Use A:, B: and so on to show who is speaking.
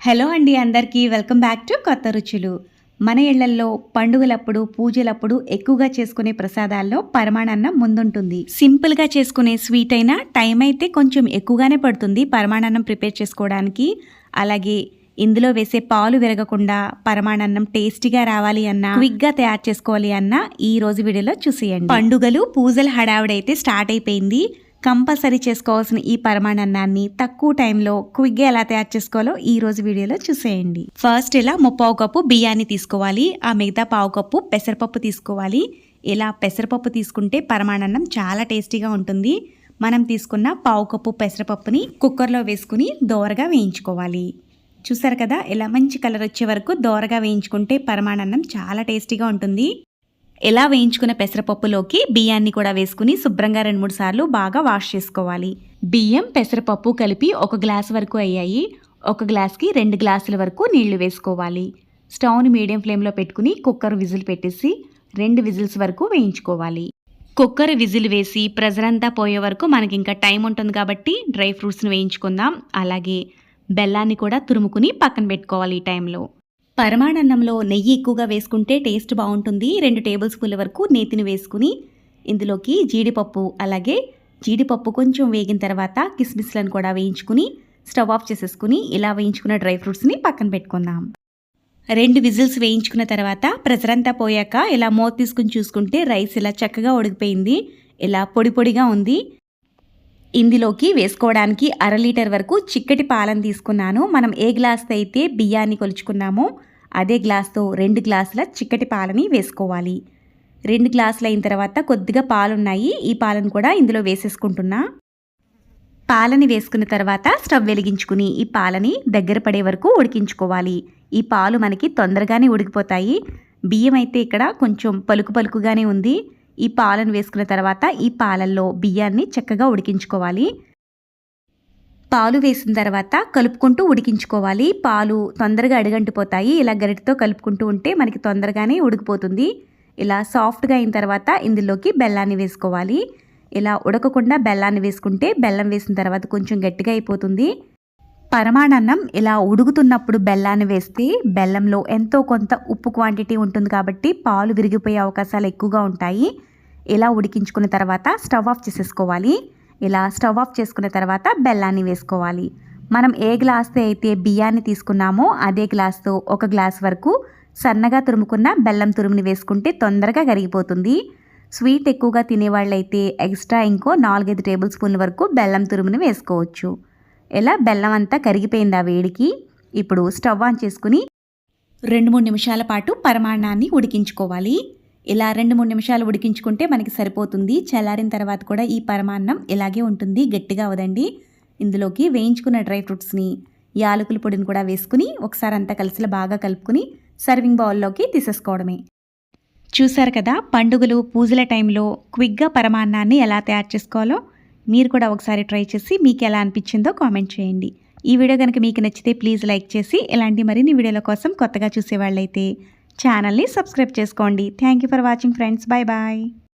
A: Hello అండి అందరికీ welcome back to కొత్త రుచులు. మన ఇళ్ళల్లో పండుగలప్పుడు పూజలప్పుడు ఎక్కువగా చేసుకునే ప్రసాదాల్లో పరమాణన్నం ముందుంటుంది. సింపుల్గా చేసుకునే స్వీట్ అయినా టైం అయితే కొంచెం ఎక్కువగానే పడుతుంది పరమాణన్నం ప్రిపేర్ చేసుకోవడానికి. అలాగే ఇందులో వేసే పాలు విరగకుండా పరమాణన్నం టేస్టీగా రావాలి అన్నా క్విక్గా తయారు చేసుకోవాలి అన్నా ఈ రోజు వీడియోలో చూసేయండి. పండుగలు పూజల హడావిడైతే స్టార్ట్ అయిపోయింది. కంపల్సరీ చేసుకోవాల్సిన ఈ పరమాణాన్ని తక్కువ టైంలో క్విక్గా ఎలా తయారు చేసుకోవాలో ఈ రోజు వీడియోలో చూసేయండి. ఫస్ట్ ఇలా ముప్పావు కప్పు బియ్యాన్ని తీసుకోవాలి. ఆ మిగతా పావు కప్పు పెసరపప్పు తీసుకోవాలి. ఇలా పెసరపప్పు తీసుకుంటే పరమాణన్నం చాలా టేస్టీగా ఉంటుంది. మనం తీసుకున్న పావు కప్పు పెసరపప్పుని కుక్కర్లో వేసుకుని దోరగా వేయించుకోవాలి. చూసారు కదా ఇలా మంచి కలర్ వచ్చే వరకు దోరగా వేయించుకుంటే పరమాణాన్నం చాలా టేస్టీగా ఉంటుంది. ఎలా వేయించుకున్న పెసరపప్పులోకి బియ్యాన్ని కూడా వేసుకుని శుభ్రంగా రెండు మూడు సార్లు బాగా వాష్ చేసుకోవాలి. బియ్యం పెసరపప్పు కలిపి ఒక గ్లాస్ వరకు అయ్యాయి. ఒక గ్లాస్కి రెండు గ్లాసుల వరకు నీళ్ళు వేసుకోవాలి. స్టవ్ని మీడియం ఫ్లేమ్లో పెట్టుకుని కుక్కర్ విజిల్ పెట్టేసి రెండు విజిల్స్ వరకు వేయించుకోవాలి. కుక్కర్ విజిల్ వేసి ప్రెజర్ అంతా పోయే వరకు మనకి ఇంకా టైం ఉంటుంది కాబట్టి డ్రై ఫ్రూట్స్ని వేయించుకుందాం. అలాగే బెల్లాన్ని కూడా తురుముకుని పక్కన పెట్టుకోవాలి ఈ టైంలో. పరమాణన్నంలో నెయ్యి ఎక్కువగా వేసుకుంటే టేస్ట్ బాగుంటుంది. రెండు టేబుల్ స్పూన్ల వరకు నేతిని వేసుకుని ఇందులోకి జీడిపప్పు అలాగే జీడిపప్పు కొంచెం వేగిన తర్వాత కిస్మిస్లను కూడా వేయించుకుని స్టవ్ ఆఫ్ చేసేసుకుని ఇలా వేయించుకున్న డ్రై ఫ్రూట్స్ని పక్కన పెట్టుకుందాం. రెండు విజిల్స్ వేయించుకున్న తర్వాత ప్రెజర్ అంతా పోయాక ఇలా మోత తీసుకుని చూసుకుంటే రైస్ ఇలా చక్కగా ఉడికిపోయింది. ఇలా పొడి పొడిగా ఉంది. ఇందులోకి వేసుకోవడానికి అర లీటర్ వరకు చిక్కటి పాలను తీసుకున్నాను. మనం ఏ గ్లాస్ అయితే బియ్యాన్ని కొలుచుకున్నామో అదే గ్లాస్తో రెండు గ్లాసుల చిక్కటి పాలని వేసుకోవాలి. రెండు గ్లాసులు అయిన తర్వాత కొద్దిగా పాలున్నాయి. ఈ పాలను కూడా ఇందులో వేసేసుకుంటున్నా. పాలని వేసుకున్న తర్వాత స్టవ్ వెలిగించుకుని ఈ పాలని దగ్గర పడే వరకు ఉడికించుకోవాలి. ఈ పాలు మనకి తొందరగానే ఉడికిపోతాయి. బియ్యం అయితే ఇక్కడ కొంచెం పలుకు పలుకుగానే ఉంది. ఈ పాలను వేసుకున్న తర్వాత ఈ పాలల్లో బియ్యాన్ని చక్కగా ఉడికించుకోవాలి. పాలు వేసిన తర్వాత కలుపుకుంటూ ఉడికించుకోవాలి. పాలు తొందరగా అడుగంటిపోతాయి. ఇలా గరిటతో కలుపుకుంటూ ఉంటే మనకి తొందరగానే ఉడికిపోతుంది. ఇలా సాఫ్ట్గా అయిన తర్వాత ఇందులోకి బెల్లాన్ని వేసుకోవాలి. ఇలా ఉడకకుండా బెల్లాన్ని వేసుకుంటే బెల్లం వేసిన తర్వాత కొంచెం గట్టిగా అయిపోతుంది. పరమాణన్నం ఇలా ఉడుకుతున్నప్పుడు బెల్లాన్ని వేస్తే బెల్లంలో ఎంతో కొంత ఉప్పు క్వాంటిటీ ఉంటుంది కాబట్టి పాలు విరిగిపోయే అవకాశాలు ఎక్కువగా ఉంటాయి. ఇలా ఉడికించుకున్న తర్వాత స్టవ్ ఆఫ్ చేసేసుకోవాలి. ఇలా స్టవ్ ఆఫ్ చేసుకున్న తర్వాత బెల్లాన్ని వేసుకోవాలి. మనం ఏ గ్లాస్తో అయితే బియ్యాన్ని తీసుకున్నామో అదే గ్లాస్తో ఒక గ్లాస్ వరకు సన్నగా తురుముకున్న బెల్లం తురుముని వేసుకుంటే తొందరగా కరిగిపోతుంది. స్వీట్ ఎక్కువగా తినేవాళ్ళైతే ఎక్స్ట్రా ఇంకో నాలుగైదు టేబుల్ స్పూన్ల వరకు బెల్లం తురుముని వేసుకోవచ్చు. ఇలా బెల్లం అంతా కరిగిపోయింది ఆ వేడికి? ఇప్పుడు స్టవ్ ఆన్ చేసుకుని రెండు మూడు నిమిషాల పాటు పరమాణాన్ని ఉడికించుకోవాలి. ఇలా రెండు మూడు నిమిషాలు ఉడికించుకుంటే మనకి సరిపోతుంది. చల్లారిన తర్వాత కూడా ఈ పరమాన్నం ఇలాగే ఉంటుంది. గట్టిగా అవదండి. ఇందులోకి వేయించుకున్న డ్రై ఫ్రూట్స్ని యాలకుల పొడిని కూడా వేసుకుని ఒకసారి అంతా కలిసిలా బాగా కలుపుకుని సర్వింగ్ బౌల్లోకి తీసేసుకోవడమే. చూసారు కదా పండుగలు పూజల టైంలో క్విక్గా పరమాన్నాన్ని ఎలా తయారు చేసుకోవాలో మీరు కూడా ఒకసారి ట్రై చేసి మీకు ఎలా అనిపించిందో కామెంట్ చేయండి. ఈ వీడియో కనుక మీకు నచ్చితే ప్లీజ్ లైక్ చేసి ఇలాంటి మరిన్ని వీడియోల కోసం కొత్తగా చూసేవాళ్ళైతే ఛానల్ని సబ్స్క్రైబ్ చేసుకోండి. Thank you for watching friends bye bye